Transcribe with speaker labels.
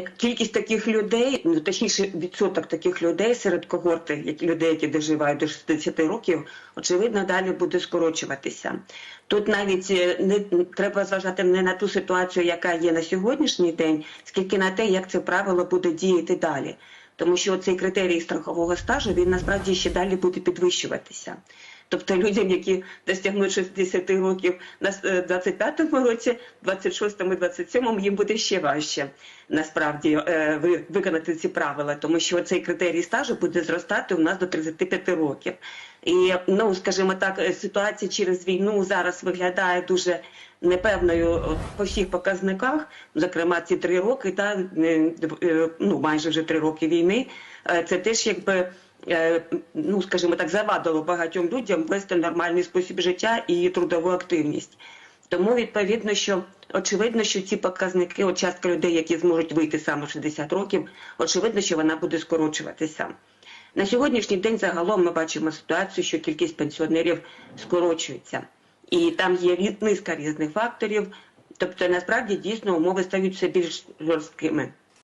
Speaker 1: кількість таких людей, ну точніше, відсоток таких людей серед когорти, які людей, які доживають до 60 років, очевидно, далі буде скорочуватися. Тут навіть е, не треба зважати не на ту ситуацію, яка є на сьогоднішній день, скільки на те, як це правило буде діяти далі. Тому що цей критерій страхового стажу він насправді ще далі буде підвищуватися. Тобто людям, які досягнуть 60 років на с- е, 25-му році, 26-му, 27-му їм буде ще важче насправді е, ви- виконати ці правила, тому що цей критерій стажу буде зростати у нас до 35 років. І ну, скажімо так, е, ситуація через війну зараз виглядає дуже непевною по всіх показниках, зокрема ці три роки, та ну майже вже три роки війни. Це теж якби ну скажімо так, завадило багатьом людям вести нормальний спосіб життя і трудову активність. Тому відповідно, що очевидно, що ці показники, от частка людей, які зможуть вийти саме 60 років, очевидно, що вона буде скорочуватися. На сьогоднішній день загалом ми бачимо ситуацію, що кількість пенсіонерів скорочується, і там є низка різних факторів. Тобто, насправді дійсно умови стають все більш жорсткими.